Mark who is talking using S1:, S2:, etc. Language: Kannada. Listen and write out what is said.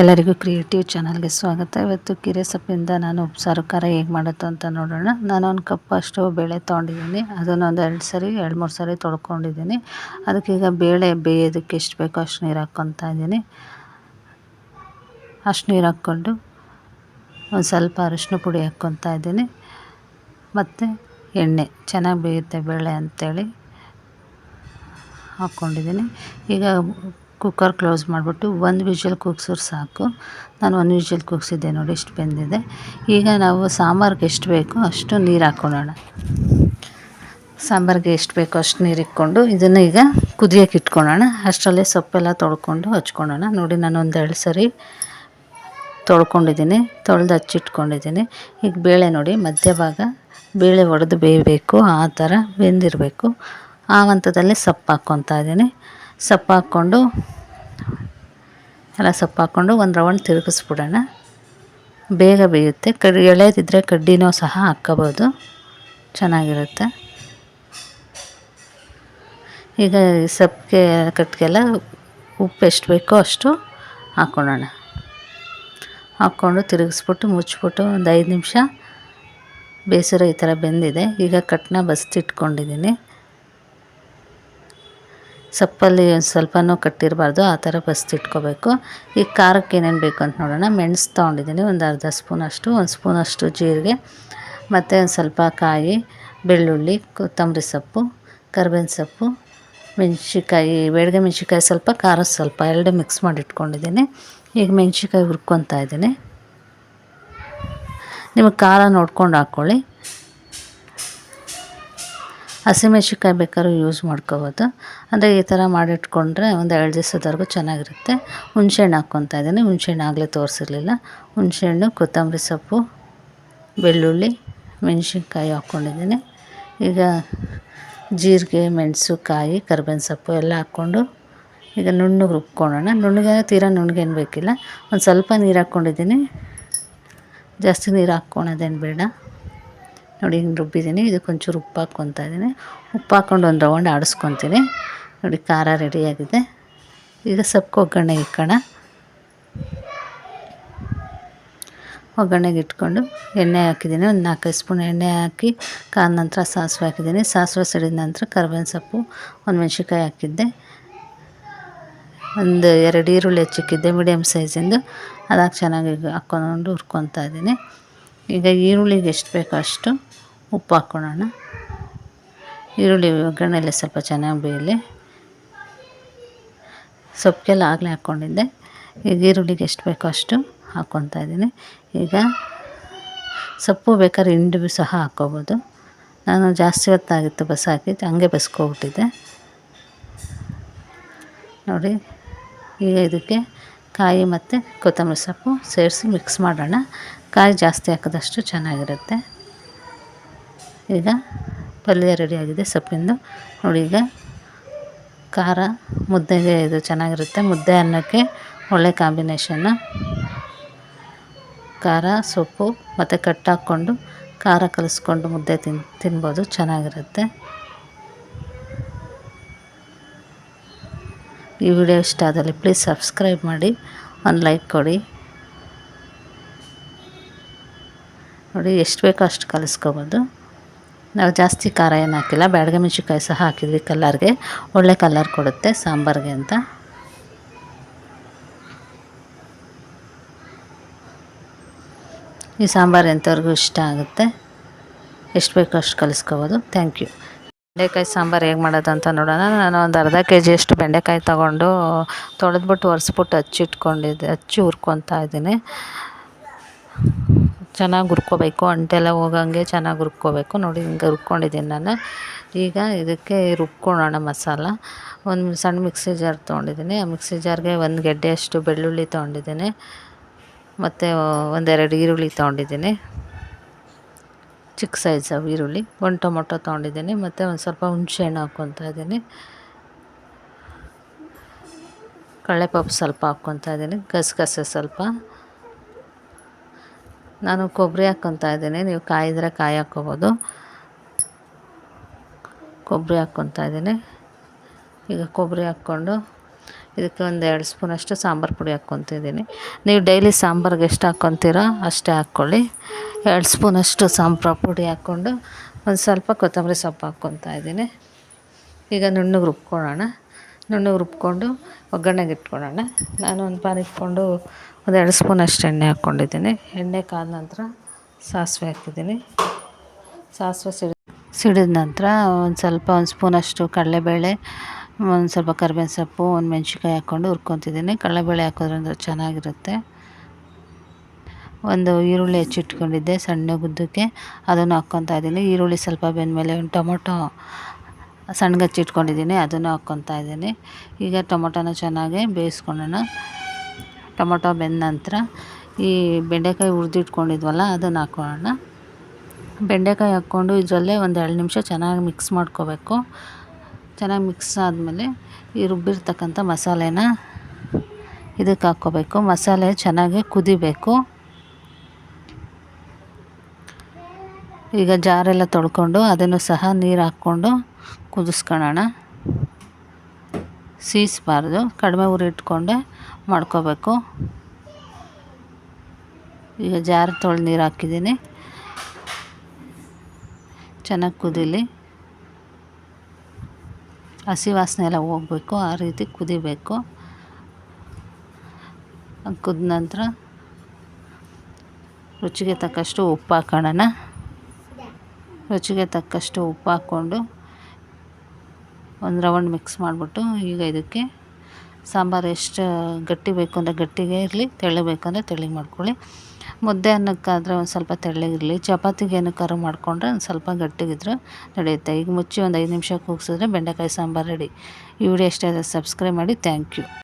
S1: ಎಲ್ಲರಿಗೂ ಕ್ರಿಯೇಟಿವ್ ಚಾನಲ್ಗೆ ಸ್ವಾಗತ. ಇವತ್ತು ಕಿರೆ ಸೊಪ್ಪಿಂದ ನಾನು ಉಪ್ಸಾರು ಖಾರ ಹೇಗೆ ಮಾಡೋದು ಅಂತ ನೋಡೋಣ. ನಾನು ಒಂದು ಕಪ್ ಅಷ್ಟು ಬೇಳೆ ತೊಗೊಂಡಿದ್ದೀನಿ. ಅದನ್ನು ಒಂದು ಎರಡು ಸರಿ, ಎರಡು ಮೂರು ಸರಿ ತೊಳ್ಕೊಂಡಿದ್ದೀನಿ. ಅದಕ್ಕೀಗ ಬೇಳೆ ಬೇಯೋದಕ್ಕೆ ಎಷ್ಟು ಬೇಕೋ ಅಷ್ಟು ನೀರು ಹಾಕ್ಕೊತಾ ಇದ್ದೀನಿ. ಅಷ್ಟು ನೀರು ಹಾಕ್ಕೊಂಡು ಒಂದು ಸ್ವಲ್ಪ ಅರಿಶಿನ ಪುಡಿ ಹಾಕ್ಕೊತಾ ಇದ್ದೀನಿ. ಮತ್ತು ಎಣ್ಣೆ, ಚೆನ್ನಾಗಿ ಬೇಯುತ್ತೆ ಬೇಳೆ ಅಂಥೇಳಿ ಹಾಕ್ಕೊಂಡಿದ್ದೀನಿ. ಈಗ ಕುಕ್ಕರ್ ಕ್ಲೋಸ್ ಮಾಡಿಬಿಟ್ಟು ಒಂದು ವಿಷಲ್ ಕೂಗ್ಸಿದ್ರೆ ಸಾಕು. ನಾನು ಒಂದು ವಿಷಲ್ ಕೂಗ್ಸಿದ್ದೆ ನೋಡಿ ಇಷ್ಟು ಬೆಂದಿದೆ. ಈಗ ನಾವು ಸಾಂಬಾರ್ಗೆ ಎಷ್ಟು ಬೇಕೋ ಅಷ್ಟು ನೀರು ಹಾಕ್ಕೊಳ್ಳೋಣ ಸಾಂಬಾರಿಗೆ ಎಷ್ಟು ಬೇಕೋ ಅಷ್ಟು ನೀರು ಇಟ್ಕೊಂಡು ಇದನ್ನು ಈಗ ಕುದಿಯೋಕೆ ಇಟ್ಕೊಳ್ಳೋಣ. ಅಷ್ಟರಲ್ಲೇ ಸೊಪ್ಪೆಲ್ಲ ತೊಳ್ಕೊಂಡು ಹಚ್ಕೊಳ್ಳೋಣ. ನೋಡಿ, ನಾನು ಒಂದೆರಡು ಸರಿ ತೊಳ್ಕೊಂಡಿದ್ದೀನಿ, ತೊಳೆದು ಹಚ್ಚಿಟ್ಕೊಂಡಿದ್ದೀನಿ. ಈಗ ಬೇಳೆ ನೋಡಿ ಮಧ್ಯಭಾಗ ಬೇಳೆ ಒಡೆದು ಬೇಯಬೇಕು, ಆ ಥರ ಬೆಂದಿರಬೇಕು. ಆ ಹಂತದಲ್ಲಿ ಸೊಪ್ಪು ಹಾಕ್ಕೊತಾ ಇದ್ದೀನಿ. ಸೊಪ್ಪು ಹಾಕ್ಕೊಂಡು ಎಲ್ಲ ಸೊಪ್ಪು ಹಾಕ್ಕೊಂಡು ಒಂದು ರೌಂಡ್ ತಿರುಗಿಸ್ಬಿಡೋಣ. ಬೇಗ ಬೇಯುತ್ತೆ. ಕಡ್ಡಿ ಎಳೆಯದಿದ್ದರೆ ಕಡ್ಡಿನೂ ಸಹ ಹಾಕ್ಕೋಬೋದು. ಚೆನ್ನಾಗಿರುತ್ತೆ. ಈಗ ಸೊಪ್ಪಿಗೆ ಕಟ್ಟಿಗೆಲ್ಲ ಉಪ್ಪು ಎಷ್ಟು ಬೇಕೋ ಅಷ್ಟು ಹಾಕ್ಕೊಳ್ಳೋಣ. ಹಾಕ್ಕೊಂಡು ತಿರುಗಿಸ್ಬಿಟ್ಟು, ಮುಚ್ಚಿಬಿಟ್ಟು ಒಂದು ಐದು ನಿಮಿಷ ಬೇಸರ ಈ ಥರ ಬೆಂದಿದೆ. ಈಗ ಕಟ್ಟನ್ನ ಬಸ್ತಿಟ್ಕೊಂಡಿದ್ದೀನಿ. ಸೊಪ್ಪಲ್ಲಿ ಒಂದು ಸ್ವಲ್ಪನೂ ಕಟ್ಟಿರಬಾರ್ದು, ಆ ಥರ ಬಸ್ತಿಟ್ಕೋಬೇಕು ಈಗ ಖಾರಕ್ಕೆ ಏನೇನು ಬೇಕು ಅಂತ ನೋಡೋಣ. ಮೆಣಸು ತೊಗೊಂಡಿದ್ದೀನಿ, ಒಂದು ಅರ್ಧ ಸ್ಪೂನಷ್ಟು ಒಂದು ಸ್ಪೂನಷ್ಟು ಜೀರಿಗೆ, ಮತ್ತು ಒಂದು ಸ್ವಲ್ಪ ಕಾಯಿ, ಬೆಳ್ಳುಳ್ಳಿ, ಕೊತ್ತಂಬರಿ ಸೊಪ್ಪು, ಕರ್ಬೇವಿನ ಸೊಪ್ಪು ಮೆಣ್ಸಿಕಾಯಿ ಬೆಳಗ್ಗೆ ಮೆಣ್ಸಿಕಾಯಿ ಸ್ವಲ್ಪ, ಖಾರ ಸ್ವಲ್ಪ, ಎರಡು ಮಿಕ್ಸ್ ಮಾಡಿ ಇಟ್ಕೊಂಡಿದ್ದೀನಿ ಈಗ ಮೆಣ್ಸಿಕಾಯಿ ಹುರ್ಕೊತಾ ಇದ್ದೀನಿ. ನಿಮಗೆ ಖಾರ ನೋಡ್ಕೊಂಡು ಹಾಕ್ಕೊಳ್ಳಿ ಹಸಿಮೆಣ್ಸಿನ್ಕಾಯಿ ಬೇಕಾದ್ರೂ ಯೂಸ್ ಮಾಡ್ಕೋಬೋದು. ಅಂದರೆ ಈ ಥರ ಮಾಡಿಟ್ಕೊಂಡ್ರೆ ಒಂದು ಎರಡು ದಿವಸದವರೆಗೂ ಚೆನ್ನಾಗಿರುತ್ತೆ. ಹುಣ್ಸೆಹಣ್ಣು ಹಾಕ್ಕೊತಾ ಇದ್ದೀನಿ. ಹುಣ್ಸೆಹಣ್ಣು ಆಗಲೇ ತೋರಿಸಿರ್ಲಿಲ್ಲ. ಹುಣ್ಸೆಹಣ್ಣು, ಕೊತ್ತಂಬರಿ ಸೊಪ್ಪು, ಬೆಳ್ಳುಳ್ಳಿ, ಮೆಣಸಿನ್ಕಾಯಿ ಹಾಕ್ಕೊಂಡಿದ್ದೀನಿ. ಈಗ ಜೀರಿಗೆ ಮೆಣಸು ಕಾಯಿ ಕರ್ಬೇವಿನ ಸೊಪ್ಪು ಎಲ್ಲ ಹಾಕ್ಕೊಂಡು ಈಗ ನುಣ್ಣಗೆ ರುಬ್ಕೊಳ್ಳೋಣ. ನುಣ್ಣಗೆ ತೀರಾ ನುಣ್ಣಗೇನು ಬೇಕಿಲ್ಲ. ಒಂದು ಸ್ವಲ್ಪ ನೀರು ಹಾಕ್ಕೊಂಡಿದ್ದೀನಿ. ಜಾಸ್ತಿ ನೀರು ಹಾಕ್ಕೊಳೋದೇನು ಬೇಡ. ನೋಡಿ, ಹಿಂಗೆ ರುಬ್ಬಿದ್ದೀನಿ. ಇದಕ್ಕೆ ಒಂಚೂರು ಉಪ್ಪು ಹಾಕ್ಕೊತಾ ಇದ್ದೀನಿ. ಉಪ್ಪು ಹಾಕ್ಕೊಂಡು ಒಂದು ರೌಂಡ್ ಆಡಿಸ್ಕೊತೀನಿ. ನೋಡಿ, ಖಾರ ರೆಡಿಯಾಗಿದೆ ಈಗ ಸೊಪ್ಪು ಒಗ್ಗರಣೆಗೆ ಇಕ್ಕೋಣ ಒಗ್ಗರಣೆಗೆ ಇಟ್ಕೊಂಡು ಎಣ್ಣೆ ಹಾಕಿದ್ದೀನಿ. ಒಂದು ನಾಲ್ಕೈದು ಸ್ಪೂನ್ ಎಣ್ಣೆ ಹಾಕಿ ಕಾದ ನಂತರ ಸಾಸಿವೆ ಹಾಕಿದ್ದೀನಿ. ಸಾಸಿವೆ ಸಿಡಿದ ನಂತರ ಕರ್ಬೇವಿನ ಸೊಪ್ಪು, ಒಂದು ಮೆಣ್ಸಿನ್ಕಾಯಿ ಹಾಕಿದ್ದೆ. ಒಂದು ಎರಡು ಈರುಳ್ಳಿ ಹೆಚ್ಚಿಕ್ಕಿದ್ದೆ ಮೀಡಿಯಮ್ ಸೈಜಿಂದು ಅದಾಗಿ ಚೆನ್ನಾಗಿ ಹಾಕ್ಕೊಂಡು ಹುರ್ಕೊತಾ ಇದ್ದೀನಿ. ಈಗ ಈರುಳ್ಳಿಗೆ ಎಷ್ಟು ಬೇಕೋ ಅಷ್ಟು ಉಪ್ಪು ಹಾಕ್ಕೊಳ್ಳೋಣ. ಈರುಳ್ಳಿ ಒಗ್ಗರಣೆಯಲ್ಲಿ ಸ್ವಲ್ಪ ಚೆನ್ನಾಗಿ ಬೇಯಲಿ. ಸೊಪ್ಪಿಗೆಲ್ಲ ಆಗಲೇ ಹಾಕ್ಕೊಂಡಿದ್ದೆ. ಈಗ ಈರುಳ್ಳಿಗೆ ಎಷ್ಟು ಬೇಕೋ ಅಷ್ಟು ಹಾಕ್ಕೊತಾ ಇದ್ದೀನಿ. ಈಗ ಸೊಪ್ಪು ಬೇಕಾದ್ರೆ ಹಿಂಡು ಸಹ ಹಾಕ್ಕೋಬೋದು. ನಾನು ಜಾಸ್ತಿ ಹೊತ್ತಾಗಿತ್ತು ಬಸ್ ಹಾಕಿ ಹಂಗೆ ಬಸ್ಕೊಬಿಟ್ಟಿದ್ದೆ. ನೋಡಿ, ಈಗ ಇದಕ್ಕೆ ಕಾಯಿ ಮತ್ತು ಕೊತ್ತಂಬರಿ ಸೊಪ್ಪು ಸೇರಿಸಿ ಮಿಕ್ಸ್ ಮಾಡೋಣ. ಕಾಯಿ ಜಾಸ್ತಿ ಹಾಕಿದಷ್ಟು ಚೆನ್ನಾಗಿರುತ್ತೆ. ಈಗ ಪಲ್ಯ ರೆಡಿಯಾಗಿದೆ ಸೊಪ್ಪಿಂದು. ನೋಡಿ ಈಗ ಖಾರ, ಮುದ್ದೆಗೆ ಇದು ಚೆನ್ನಾಗಿರುತ್ತೆ. ಮುದ್ದೆ ಅನ್ನಕ್ಕೆ ಒಳ್ಳೆ ಕಾಂಬಿನೇಷನ್ನು ಖಾರ, ಸೊಪ್ಪು ಮತ್ತು ಕಟ್ಟಾಕ್ಕೊಂಡು ಖಾರ ಕಲಿಸ್ಕೊಂಡು ಮುದ್ದೆ ತಿನ್, ತಿನ್ಬೋದು, ಚೆನ್ನಾಗಿರುತ್ತೆ. ಈ ವಿಡಿಯೋ ಇಷ್ಟ ಆದಲ್ಲಿ ಪ್ಲೀಸ್ ಸಬ್ಸ್ಕ್ರೈಬ್ ಮಾಡಿ, ಒಂದು ಲೈಕ್ ಕೊಡಿ. ನೋಡಿ, ಎಷ್ಟು ಬೇಕೋ ಅಷ್ಟು ಕಲಿಸ್ಕೋಬೋದು. ನಾವು ಜಾಸ್ತಿ ಖಾರ ಏನು ಹಾಕಿಲ್ಲ, ಬ್ಯಾಡಗೆ ಮೆಣಸಿನ್ಕಾಯಿ ಸಹ ಹಾಕಿದ್ವಿ ಕಲ್ಲರ್ಗೆ. ಒಳ್ಳೆ ಕಲರ್ ಕೊಡುತ್ತೆ ಸಾಂಬಾರಿಗೆ ಅಂತ. ಈ ಸಾಂಬಾರು ಎಂಥವ್ರಿಗೂ ಇಷ್ಟ ಆಗುತ್ತೆ, ಎಷ್ಟು ಬೇಕೋ ಅಷ್ಟು ಕಲಿಸ್ಕೋಬೋದು. ಥ್ಯಾಂಕ್ ಯು ಬೆಂಡೆಕಾಯಿ ಸಾಂಬಾರು ಹೇಗೆ ಮಾಡೋದು ಅಂತ ನೋಡೋಣ. ನಾನು ಒಂದು ಅರ್ಧ ಕೆ ಜಿಯಷ್ಟು ಬೆಂಡೆಕಾಯಿ ತೊಗೊಂಡು ತೊಳೆದ್ಬಿಟ್ಟು ಒರೆಸ್ಬಿಟ್ಟು ಹಚ್ಚಿಟ್ಕೊಂಡಿದ್ದೆ ಹಚ್ಚಿ ಹುರ್ಕೊತಾ ಇದ್ದೀನಿ. ಚೆನ್ನಾಗಿ ಹುರ್ಕೋಬೇಕು. ಅಂಟೆಲ್ಲ ಹೋಗಂಗೆ ಚೆನ್ನಾಗಿ ಹುರ್ಕೋಬೇಕು. ನೋಡಿ ಹಿಂಗೆ ಹುರ್ಕೊಂಡಿದ್ದೀನಿ ನಾನು. ಈಗ ಇದಕ್ಕೆ ರುಬ್ಕೊಳ್ಳೋಣ ಮಸಾಲ. ಒಂದು ಸಣ್ಣ ಮಿಕ್ಸಿ ಜಾರ್ ತೊಗೊಂಡಿದ್ದೀನಿ. ಆ ಮಿಕ್ಸಿ ಜಾರ್ಗೆ ಒಂದು ಗೆಡ್ಡೆಯಷ್ಟು ಬೆಳ್ಳುಳ್ಳಿ ತೊಗೊಂಡಿದ್ದೀನಿ. ಮತ್ತು ಒಂದೆರಡು ಈರುಳ್ಳಿ ತೊಗೊಂಡಿದ್ದೀನಿ. ಚಿಕ್ಕ ಸೈಜ್ ಈರುಳ್ಳಿ. ಒಂದು ಟೊಮೊಟೊ ತೊಗೊಂಡಿದ್ದೀನಿ, ಮತ್ತು ಒಂದು ಸ್ವಲ್ಪ ಹುಣಸೆಹಣ್ಣು ಹಾಕ್ಕೊತಾ ಇದ್ದೀನಿ. ಕಡಲೆಪಪ್ಪು ಸ್ವಲ್ಪ ಹಾಕ್ಕೊತಾ ಇದ್ದೀನಿ, ಗಸಗಸೆ ಸ್ವಲ್ಪ. ನಾನು ಕೊಬ್ಬರಿ ಹಾಕ್ಕೊತಾ ಇದ್ದೀನಿ, ನೀವು ಕಾಯಿದ್ರೆ ಕಾಯಿ ಹಾಕ್ಕೋಬೋದು. ಕೊಬ್ಬರಿ ಹಾಕ್ಕೊತಾ ಇದ್ದೀನಿ. ಈಗ ಕೊಬ್ಬರಿ ಹಾಕ್ಕೊಂಡು ಇದಕ್ಕೆ ಒಂದು ಎರಡು ಸ್ಪೂನಷ್ಟು ಸಾಂಬಾರು ಪುಡಿ ಹಾಕ್ಕೊತಿದ್ದೀನಿ. ನೀವು ಡೈಲಿ ಸಾಂಬಾರ್ಗೆ ಎಷ್ಟು ಹಾಕ್ಕೊತೀರೋ ಅಷ್ಟೇ ಹಾಕ್ಕೊಳ್ಳಿ. ಎರಡು ಸ್ಪೂನಷ್ಟು ಸಾಂಬಾರು ಪುಡಿ ಹಾಕ್ಕೊಂಡು ಒಂದು ಸ್ವಲ್ಪ ಕೊತ್ತಂಬರಿ ಸೊಪ್ಪು ಹಾಕ್ಕೊತಾ ಇದ್ದೀನಿ. ಈಗ ನುಣ್ಣಗೆ ರುಬ್ಕೊಳ್ಳೋಣ. ನುಣ್ಣಗೆ ರುಬ್ಕೊಂಡು ಒಗ್ಗರಣೆಗೆ ಇಟ್ಕೊಳ್ಳೋಣ. ನಾನು ಒಂದು ಪಾನ್ ಇಟ್ಕೊಂಡು ಒಂದು ಎರಡು ಸ್ಪೂನಷ್ಟು ಎಣ್ಣೆ ಹಾಕ್ಕೊಂಡಿದ್ದೀನಿ. ಎಣ್ಣೆ ಕಾದ ನಂತರ ಸಾಸಿವೆ ಹಾಕಿದ್ದೀನಿ ಸಾಸಿವೆ ಸಿಡಿ, ಸಿಡಿದ ನಂತರ ಒಂದು ಸ್ವಲ್ಪ ಒಂದು ಸ್ಪೂನಷ್ಟು ಕಡಲೆಬೇಳೆ ಒಂದು ಸ್ವಲ್ಪ ಕರ್ಬೇವಿನ ಸೊಪ್ಪು, ಒಂದು ಮೆಣ್ಸಿಕಾಯಿ ಹಾಕ್ಕೊಂಡು ಹುರ್ಕೊತಿದ್ದೀನಿ. ಕಡಲೆಬೇಳೆ ಹಾಕೋದ್ರಿಂದ ಚೆನ್ನಾಗಿರುತ್ತೆ. ಒಂದು ಈರುಳ್ಳಿ ಹೆಚ್ಚಿಟ್ಕೊಂಡಿದ್ದೆ ಸಣ್ಣ ಗುದ್ದಕ್ಕೆ ಅದನ್ನು ಹಾಕ್ಕೊತಾ ಇದ್ದೀನಿ. ಈರುಳ್ಳಿ ಸ್ವಲ್ಪ ಬೆಂದಮೇಲೆ ಒಂದು ಟೊಮೊಟೊ ಸಣ್ಣಗೆ ಹಚ್ಚಿಟ್ಕೊಂಡಿದ್ದೀನಿ ಅದನ್ನು ಹಾಕ್ಕೊತಾ ಇದ್ದೀನಿ. ಈಗ ಟೊಮೊಟೊನ ಚೆನ್ನಾಗಿ ಬೇಯಿಸ್ಕೊಳ್ಳೋಣ. ಟೊಮೊಟೊ ಬೆಂದ ನಂತರ ಈ ಬೆಂಡೆಕಾಯಿ ಹುರಿದಿಟ್ಕೊಂಡಿದ್ವಲ್ಲ ಅದನ್ನು ಹಾಕ್ಕೊಳ್ಳೋಣ. ಬೆಂಡೆಕಾಯಿ ಹಾಕ್ಕೊಂಡು ಇದರಲ್ಲೇ ಒಂದು ಎರಡು ನಿಮಿಷ ಚೆನ್ನಾಗಿ ಮಿಕ್ಸ್ ಮಾಡ್ಕೋಬೇಕು. ಚೆನ್ನಾಗಿ ಮಿಕ್ಸ್ ಆದಮೇಲೆ ಈ ರುಬ್ಬಿರ್ತಕ್ಕಂಥ ಮಸಾಲೆನ ಇದಕ್ಕೆ ಹಾಕ್ಕೋಬೇಕು. ಮಸಾಲೆ ಚೆನ್ನಾಗಿ ಕುದಿಬೇಕು. ಈಗ ಜಾರೆಲ್ಲ ತೊಳ್ಕೊಂಡು ಅದನ್ನು ಸಹ ನೀರು ಹಾಕ್ಕೊಂಡು ಕುದಿಸ್ಕೊಳ್ಳೋಣ. ಸೀಸ್ಬಾರ್ದು. ಕಡಿಮೆ ಉರಿ ಇಟ್ಕೊಂಡೆ ಮಾಡ್ಕೋಬೇಕು. ಈಗ ಜಾರ್ ತೊಳೆದು ನೀರು ಹಾಕಿದ್ದೀನಿ. ಚೆನ್ನಾಗಿ ಕುದೀಲಿ. ಹಸಿ ವಾಸನೆ ಎಲ್ಲ ಹೋಗಬೇಕು, ಆ ರೀತಿ ಕುದಿಬೇಕು. ಕುದ ನಂತರ ರುಚಿಗೆ ತಕ್ಕಷ್ಟು ಉಪ್ಪು ಹಾಕೋಣ ರುಚಿಗೆ ತಕ್ಕಷ್ಟು ಉಪ್ಪು ಹಾಕ್ಕೊಂಡು ಒಂದು ರೌಂಡ್ ಮಿಕ್ಸ್ ಮಾಡಿಬಿಟ್ಟು ಈಗ ಇದಕ್ಕೆ ಸಾಂಬಾರು ಎಷ್ಟು ಗಟ್ಟಿ ಬೇಕು ಅಂದರೆ ಗಟ್ಟಿಗೆ ಇರಲಿ ತೆಳ್ಳಗೆ ಬೇಕು ಅಂದರೆ ತೆಳ್ಳಗೆ ಮಾಡ್ಕೊಳ್ಳಿ. ಮುದ್ದೆ ಅನ್ನಕ್ಕಾದರೆ ಒಂದು ಸ್ವಲ್ಪ ತೆಳ್ಳಗಿರಲಿ ಚಪಾತಿಗೆ ಏನಕ್ಕಾದ್ರೂ ಮಾಡಿಕೊಂಡ್ರೆ ಒಂದು ಸ್ವಲ್ಪ ಗಟ್ಟಿಗಿದ್ರೆ ನಡೆಯುತ್ತೆ. ಈಗ ಮುಚ್ಚಿ ಒಂದು ಐದು ನಿಮಿಷ ಕೂಗಿಸಿದ್ರೆ ಬೆಂಡೆಕಾಯಿ ಸಾಂಬಾರು ರೆಡಿ ಈ ವಿಡಿಯೋ ಇಷ್ಟ ಆದರೆ ಸಬ್ಸ್ಕ್ರೈಬ್ ಮಾಡಿ. Thank you